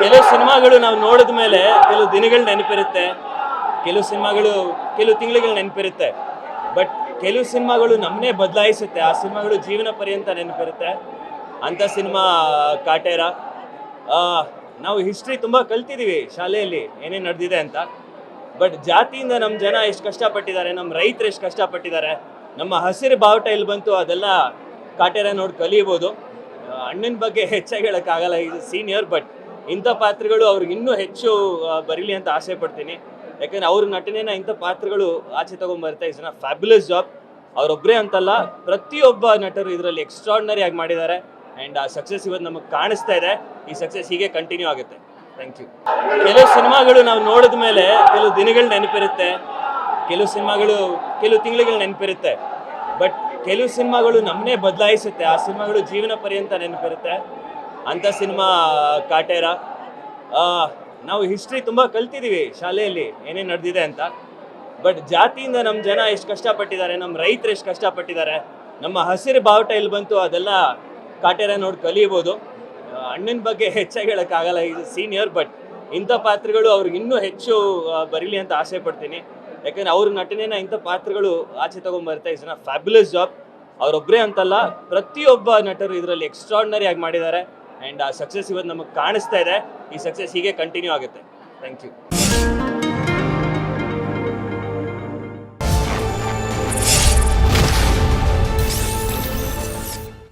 ಕೆಲವು ಸಿನಿಮಾಗಳು ನಾವು ನೋಡಿದ ಮೇಲೆ ಕೆಲವು ದಿನಗಳು ನೆನಪಿರುತ್ತೆ, ಕೆಲವು ಸಿನಿಮಾಗಳು ಕೆಲವು ತಿಂಗಳುಗಳು ನೆನಪಿರುತ್ತೆ. ಬಟ್ ಕೆಲವು ಸಿನಿಮಾಗಳು ನಮ್ಮನ್ನೇ ಬದಲಾಯಿಸುತ್ತೆ. ಆ ಸಿನಿಮಾಗಳು ಜೀವನ ಪರ್ಯಂತ ನೆನಪಿರುತ್ತೆ. ಅಂಥ ಸಿನಿಮಾ, ಕಾಟೇರ. ನಾವು ಹಿಸ್ಟ್ರಿ ತುಂಬ ಕಲ್ತಿದ್ದೀವಿ ಶಾಲೆಯಲ್ಲಿ, ಏನೇನು ನಡೆದಿದೆ ಅಂತ. ಬಟ್ ಜಾತಿಯಿಂದ ನಮ್ಮ ಜನ ಎಷ್ಟು ಕಷ್ಟಪಟ್ಟಿದ್ದಾರೆ ನಮ್ಮ ರೈತರು ಎಷ್ಟು ಕಷ್ಟಪಟ್ಟಿದ್ದಾರೆ, ನಮ್ಮ ಹಸಿರು ಬಾವುಟ ಇಲ್ಲಿ ಬಂತು, ಅದೆಲ್ಲ ಕಾಟೇರ ನೋಡಿ ಕಲಿಯಬೋದು. ಅಣ್ಣನ ಬಗ್ಗೆ ಹೆಚ್ಚಾಗಿ ಹೇಳೋಕ್ಕಾಗಲ್ಲ ಇದು ಸೀನಿಯರ್ ಬಟ್ ಇಂಥ ಪಾತ್ರಗಳು ಅವ್ರಿಗೆ ಇನ್ನೂ ಹೆಚ್ಚು ಬರೀಲಿ ಅಂತ ಆಸೆ ಪಡ್ತೀನಿ. ಯಾಕಂದ್ರೆ ಅವ್ರ ನಟನೆನ ಇಂಥ ಪಾತ್ರಗಳು ಆಚೆ ತಗೊಂಡ್ಬರ್ತಾ ಇಸ್ ಫ್ಯಾಬ್ಯುಲಸ್ ಜಾಬ್ ಅವರೊಬ್ಬರೇ ಅಂತಲ್ಲ, ಪ್ರತಿಯೊಬ್ಬ ನಟರು ಇದರಲ್ಲಿ ಎಕ್ಸ್ಟ್ರಾರ್ಡಿನರಿ ಆಗಿ ಮಾಡಿದ್ದಾರೆ. ಆ್ಯಂಡ್ ಆ ಸಕ್ಸಸ್ ಇವತ್ತು ನಮಗೆ ಕಾಣಿಸ್ತಾ ಇದೆ. ಈ ಸಕ್ಸಸ್ ಹೀಗೆ ಕಂಟಿನ್ಯೂ ಆಗುತ್ತೆ. ಥ್ಯಾಂಕ್ ಯು ಕೆಲವು ಸಿನಿಮಾಗಳು ನಾವು ನೋಡಿದ ಮೇಲೆ ಕೆಲವು ದಿನಗಳು ನೆನಪಿರುತ್ತೆ. ಕೆಲವು ಸಿನಿಮಾಗಳು ಕೆಲವು ತಿಂಗಳುಗಳು ನೆನಪಿರುತ್ತೆ. ಬಟ್ ಕೆಲವು ಸಿನಿಮಾಗಳು ನಮ್ಮನ್ನೇ ಬದಲಾಯಿಸುತ್ತೆ. ಆ ಸಿನಿಮಾಗಳು ಜೀವನ ಪರ್ಯಂತ ನೆನಪಿರುತ್ತೆ. ಅಂಥ ಸಿನಿಮಾ, ಕಾಟೇರ. ನಾವು ಹಿಸ್ಟ್ರಿ ತುಂಬ ಕಲ್ತಿದ್ದೀವಿ ಶಾಲೆಯಲ್ಲಿ, ಏನೇನು ನಡೆದಿದೆ ಅಂತ. ಬಟ್ ಜಾತಿಯಿಂದ ನಮ್ಮ ಜನ ಎಷ್ಟು ಕಷ್ಟಪಟ್ಟಿದ್ದಾರೆ ನಮ್ಮ ರೈತರು ಎಷ್ಟು ಕಷ್ಟಪಟ್ಟಿದ್ದಾರೆ, ನಮ್ಮ ಹಸಿರು ಬಾವುಟ ಇಲ್ಲಿ ಬಂತು, ಅದೆಲ್ಲ ಕಾಟೇರ ನೋಡಿ ಕಲಿಬೋದು. ಅಣ್ಣನ ಬಗ್ಗೆ ಹೆಚ್ಚಾಗಿ ಹೇಳೋಕ್ಕಾಗಲ್ಲ ಇದು ಸೀನಿಯರ್ ಬಟ್ ಇಂಥ ಪಾತ್ರಗಳು ಅವ್ರಿಗೆ ಇನ್ನೂ ಹೆಚ್ಚು ಬರೀಲಿ ಅಂತ ಆಸೆ ಪಡ್ತೀನಿ. ಯಾಕಂದರೆ ಅವ್ರ ನಟನೆನ ಇಂಥ ಪಾತ್ರಗಳು ಆಚೆ ತೊಗೊಂಬರುತ್ತೆ ಇಸ್ ಫ್ಯಾಬ್ಯುಲಸ್ ಜಾಬ್ ಅವರೊಬ್ಬರೇ ಅಂತಲ್ಲ, ಪ್ರತಿಯೊಬ್ಬ ನಟರು ಇದರಲ್ಲಿ ಎಕ್ಸ್ಟ್ರಾರ್ಡ್ನರಿ ಆಗಿ ಮಾಡಿದ್ದಾರೆ. ಆ್ಯಂಡ್ ಆ ಸಕ್ಸಸ್ ಇವತ್ತು ನಮಗೆ ಕಾಣಿಸ್ತಾ ಇದೆ. ಈ ಸಕ್ಸಸ್ ಹೀಗೆ ಕಂಟಿನ್ಯೂ ಆಗುತ್ತೆ. Thank you